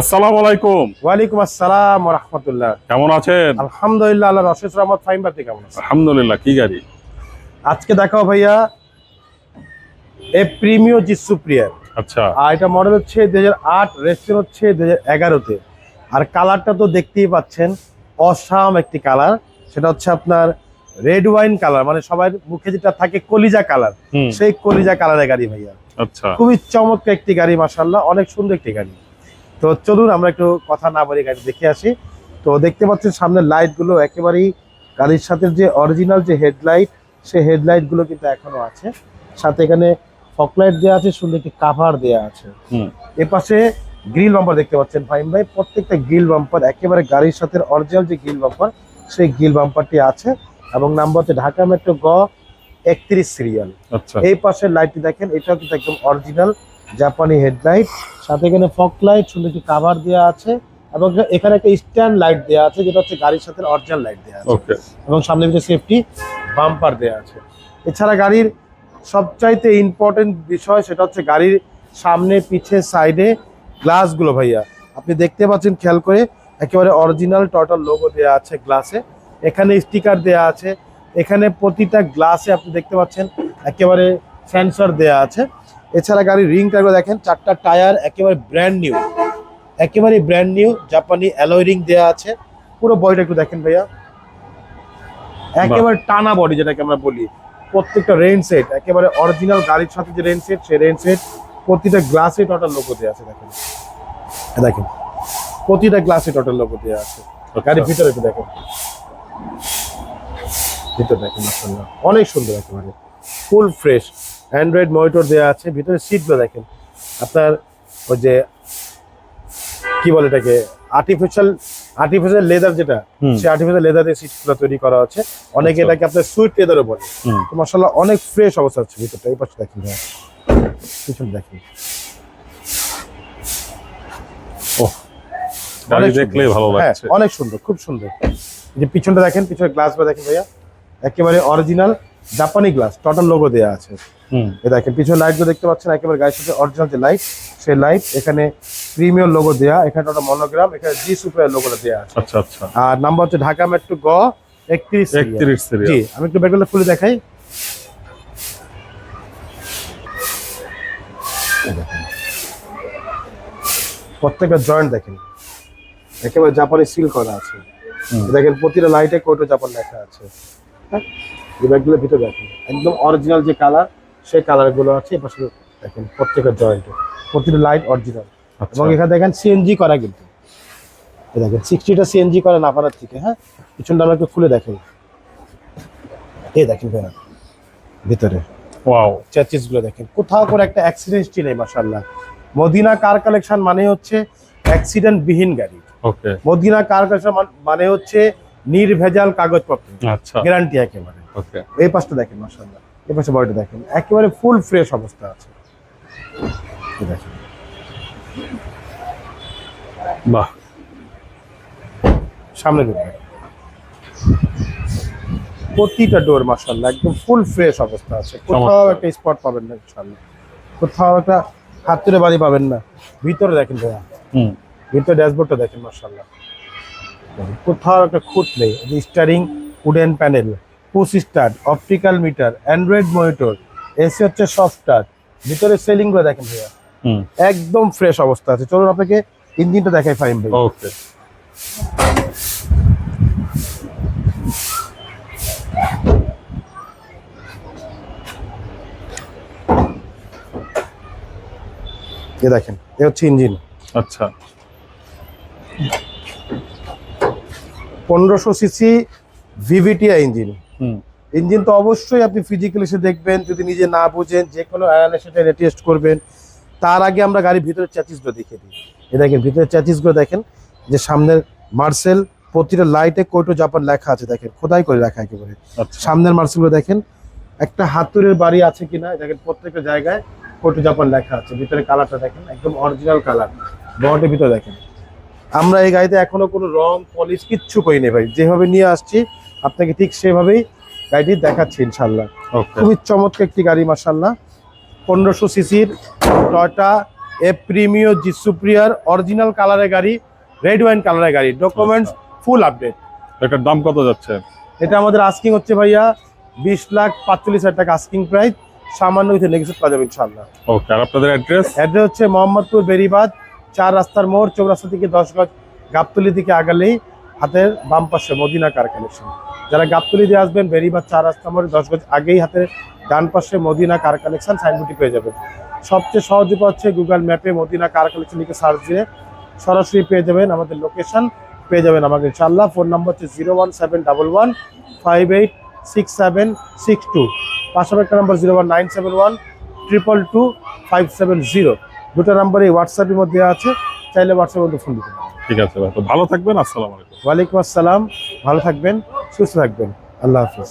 আসসালামু আলাইকুম। ওয়ালাইকুম আসসালাম রহমতুল্লাহ। কেমন আছেন? আলহামদুলিল্লাহ আল্লাহ রশেদ রহমত ফাইম বাতি কেমন আছেন? আলহামদুলিল্লাহ কি গাড়ি? আজকে দেখাও ভাইয়া এ প্রিমিও জি সুপ্রিয়ার। আচ্ছা। এটা মডেল হচ্ছে রেজিস্ট্রেশন হচ্ছে আর কালারটা তো দেখতেই পাচ্ছেন অসাম একটি কালার। সেটা হচ্ছে আপনার রেড ওয়াইন কালার মানে সবার মুখে যেটা থাকে কলিজা কালার। সেই কলিজা কালারের গাড়ি ভাইয়া। আচ্ছা। খুবই চমৎকার একটি গাড়ি মাসাল্লাহ অনেক সুন্দর একটি গাড়ি। তো চলুন আমরা একটু কথা না বলে গাড়ি দেখে আসি। তো দেখতে পাচ্ছেন সামনের লাইটগুলো একেবারেই গাড়ির সাথে যে অরিজিনাল যে হেডলাইট সেই হেডলাইটগুলো কিন্তু এখনও আছে। সাথে এখানে ফকলাইট দেওয়া আছে সুন্দর একটি কাভার দেওয়া আছে। হুম। এ পাশে গ্রিল বাম্পার দেখতে পাচ্ছেন ফাইম ভাই প্রত্যেকটা গ্রিল বাম্পার একেবারে গাড়ির সাথে অরিজিনাল যে গ্রিল বাম্পার সেই গ্রিল বাম্পারটি আছে এবং নাম্বার হচ্ছে ঢাকা মেট্রো গ একত্রিশ সিরিয়াল আচ্ছা। এই পাশের লাইটটি দেখেন এটাও কিন্তু একদম অরিজিনাল জাপানি হেডলাইট সাথে এখানে ফক লাইট সুন্দর একটি কাভার দেওয়া আছে এবং এখানে একটা স্ট্যান্ড লাইট দেওয়া আছে যেটা হচ্ছে গাড়ির সাথে অরিজিনাল লাইট দেওয়া আছে এবং সামনে পিছনে সেফটি বাম্পার দেওয়া আছে। এছাড়া গাড়ির সবচাইতে ইম্পর্টেন্ট বিষয় সেটা হচ্ছে গাড়ির সামনে পিছে সাইডে গ্লাসগুলো ভাইয়া। আপনি দেখতে পাচ্ছেন খেয়াল করে একেবারে অরিজিনাল টটাল লোগো দেওয়া আছে গ্লাসে এখানে স্টিকার দেওয়া আছে। এখানে প্রতিটা গ্লাসে আপনি দেখতে পাচ্ছেন একেবারে সেন্সর দেওয়া আছে। এছাড়া গাড়ির রিং টায়ারগুলো দেখেন চারটা টায়ার একেবারে ব্র্যান্ড নিউ একেবারে ব্র্যান্ড নিউ জাপানি অ্যালয় রিং দেওয়া আছে। পুরো বডিটা একটু দেখেন ভাইয়া। একেবারে টানা বডি যেটাকে আমরা বলি। প্রত্যেকটা রেন সেট একেবারে অরিজিনাল গাড়ির সাথে যে রেন সেট সেই রেন সেট প্রতিটা গ্লাসে টোটাল লোগো দেওয়া আছে দেখেন। দেখেন প্রতিটা গ্লাসে টোটাল লোগো দেওয়া আছে। গাড়ির ভিতরে একটু দেখেন। ভিতরে দেখেন অনেক সুন্দর একেবারে। ফুল ফ্রেশ অ্যান্ড্রয়েড মনিটর দেওয়া আছে ভিতরে সিটগুলো দেখেন। আপনার ওই যে কি বলে এটাকে? আর্টিফিশিয়াল আর্টিফিশিয়াল লেদার যেটা সেই আর্টিফিশিয়াল লেদার দিয়ে সিটগুলো তৈরি করা আছে অনেকে আচ্ছা। এটাকে আপনার সুইট লেদারও বলে। তো মাশাআল্লাহ অনেক ফ্রেশ অবস্থা আছে ভিতরটা। এই পাশে দেখেন। পিছনে দেখেন। ভালো হ্যাঁ, লাগছে। অনেক সুন্দর খুব সুন্দর। যে পিছনটা দেখেন পিছনে গ্লাসগুলো দেখেন ভাইয়া। একেবারে অরিজিনাল জাপানি গ্লাস টোটাল লোগো দেওয়া আছে। হুম। এই দেখেন পিছনে লাইটগুলো দেখতে পাচ্ছেন একেবারে গাড়ির সাথে অরিজিনাল যে লাইট সেই লাইট এখানে প্রিমিয়াম লোগো দেওয়া এখানে একটা মনোগ্রাম এখানে জি সুপার লোগোটা দেওয়া আছে। আচ্ছা আচ্ছা। আর নাম্বার হচ্ছে ঢাকা মেট্রো গ একত্রিশ একত্রিশ জি আমি একটু ব্যাগগুলো খুলে দেখাই। প্রত্যেকটা জয়েন্ট দেখেন। একেবারে জাপানি সিল করা আছে। দেখেন প্রতিটা লাইটে কোটো জাপান লেখা আছে। হ্যাঁ এই ব্যাগগুলো ভিতরে দেখেন একদম অরিজিনাল যে কালার সেই কালারগুলো আছে এই পাশে দেখেন প্রত্যেকের জয়েন্টে প্রতিটা লাইট অরিজিনাল আচ্ছা। এবং এখানে দেখেন সিএনজি করা কিন্তু। দেখেন সিক্সটিটা সিএনজি করা না পারার থেকে হ্যাঁ? পিছনটা আমরা একটু খুলে দেখেন। এই দেখেন ভাইয়া ভিতরে। ওয়াও গুলো দেখেন কোথাও করে একটা অ্যাক্সিডেন্ট নেই মাসাল্লাহ মদিনা কার কালেকশন মানে হচ্ছে অ্যাক্সিডেন্ট বিহীন গাড়ি। ওকে মদিনা কার কালেকশন মানে হচ্ছে নির্ভেজাল কাগজপত্র। আচ্ছা। গ্যারান্টি একেবারে। ওকে। এই পাশটা দেখেন মাসাল্লাহ এই পাশে বডিটা দেখেন। একেবারে ফুল ফ্রেশ অবস্থা আছে। দেখেন। বাহ। সামনে ঢুকবে প্রতিটা ডোর মাসাল্লাহ একদম ফুল ফ্রেশ অবস্থা আছে। কোথাও একটা স্পট পাবেন না ইনশাল্লাহ কোথাও একটা হাতুড়ে বাড়ি পাবেন না। ভিতরে দেখেন ভাইয়া। হুম। ভিতরে ড্যাশবোর্ডটা দেখেন কোথাও একটা খুঁত নেই steering wooden panel push start optical meter android monitor AC হচ্ছে সফট টাচ ভিতরে সেলিংগুলো দেখেন ভাইয়া। একদম ফ্রেশ অবস্থা আছে। চলুন আপনাকে ইঞ্জিনটা দেখাই ফাইন ভাই ওকে এ দেখেন এ হচ্ছে ইঞ্জিন। আচ্ছা। পনেরোশো সিসি ভিভিটিআই ইঞ্জিন। হুম। ইঞ্জিন তো অবশ্যই আপনি ফিজিক্যালি এসে দেখবেন যদি নিজে না বুঝেন যে কোনো সেটা টেস্ট করবেন তার আগে আমরা গাড়ির ভিতরে চ্যাচিসগুলো দেখে দিই। এ দেখেন ভিতরে চ্যাচিসগুলো দেখেন যে সামনের মার্সেল প্রতিটা লাইটে কোটো জাপান লেখা আছে দেখেন খোদাই করে লেখা একেবারে। আচ্ছা। সামনের মার্সেলগুলো দেখেন একটা হাতুরের বাড়ি আছে কিনা দেখেন প্রত্যেকটা জায়গায় কোটো জাপান লেখা আছে ভিতরে কালারটা দেখেন একদম অরিজিনাল কালার বটের ভিতরে দেখেন। আমরা এই গাড়িতে এখনও কোনো রং পলিশ কিচ্ছু করিনি ভাই। যেভাবে নিয়ে আসছি আপনাকে ঠিক সেভাবেই গাড়িটি দেখাচ্ছি ইনশাল্লাহ খুবই চমৎকার একটি গাড়ি মার্শাল্লাহ পনেরোশো সিসির Toyota A Premio G superior original কালারের গাড়ি রেড ওয়াইন কালারের গাড়ি। ডকুমেন্টস ফুল আপডেট এটার দাম কত যাচ্ছে? এটা আমাদের আস্কিং হচ্ছে ভাইয়া বিশ লাখ পাঁচচল্লিশ হাজার টাকা আস্কিং প্রাইস সামান্য কিছু নেগেসিভ করা যাবে ইনশাল্লাহ ওকে আর আপনাদের অ্যাড্রেস অ্যাড্রেস হচ্ছে মোহাম্মদপুর বেরিবাদ চার রাস্তার মোড়, চৌরাস্তা থেকে দশ গজ গাবতলি থেকে আগালেই হাতের বাম পাশে মদিনা কার কালেকশন যারা গাবতলি দিয়ে আসবেন বেরিবাদ চার রাস্তা মোড়ে দশ গজ আগেই হাতের ডান পাশে মদিনা কার কালেকশন সাইনবোর্ডটি পেয়ে যাবেন। সবচেয়ে সহজ উপায় হচ্ছে গুগল ম্যাপে মদিনা কার কালেকশন লিখে সার্চ দিয়ে সরাসরি পেয়ে যাবেন আমাদের লোকেশন পেয়ে যাবেন আমাকে ইনশাল্লাহ ফোন নম্বর হচ্ছে zero one seven double one five eight six seven six two পাশাপাশি number zero one nine seven one triple two five seven zero দুটো হোয়াটসঅ্যাপ হোয়াটসঅ্যাপের মধ্যে আছে চাইলে হোয়াটসঅ্যাপের মধ্যে ফোন দিতে পারেন। ঠিক আছে ভাই তো ভালো থাকবেন আসসালামু আলাইকুম। ওয়ালাইকুম আসসালাম ভালো থাকবেন সুস্থ থাকবেন আল্লাহ হাফিজ।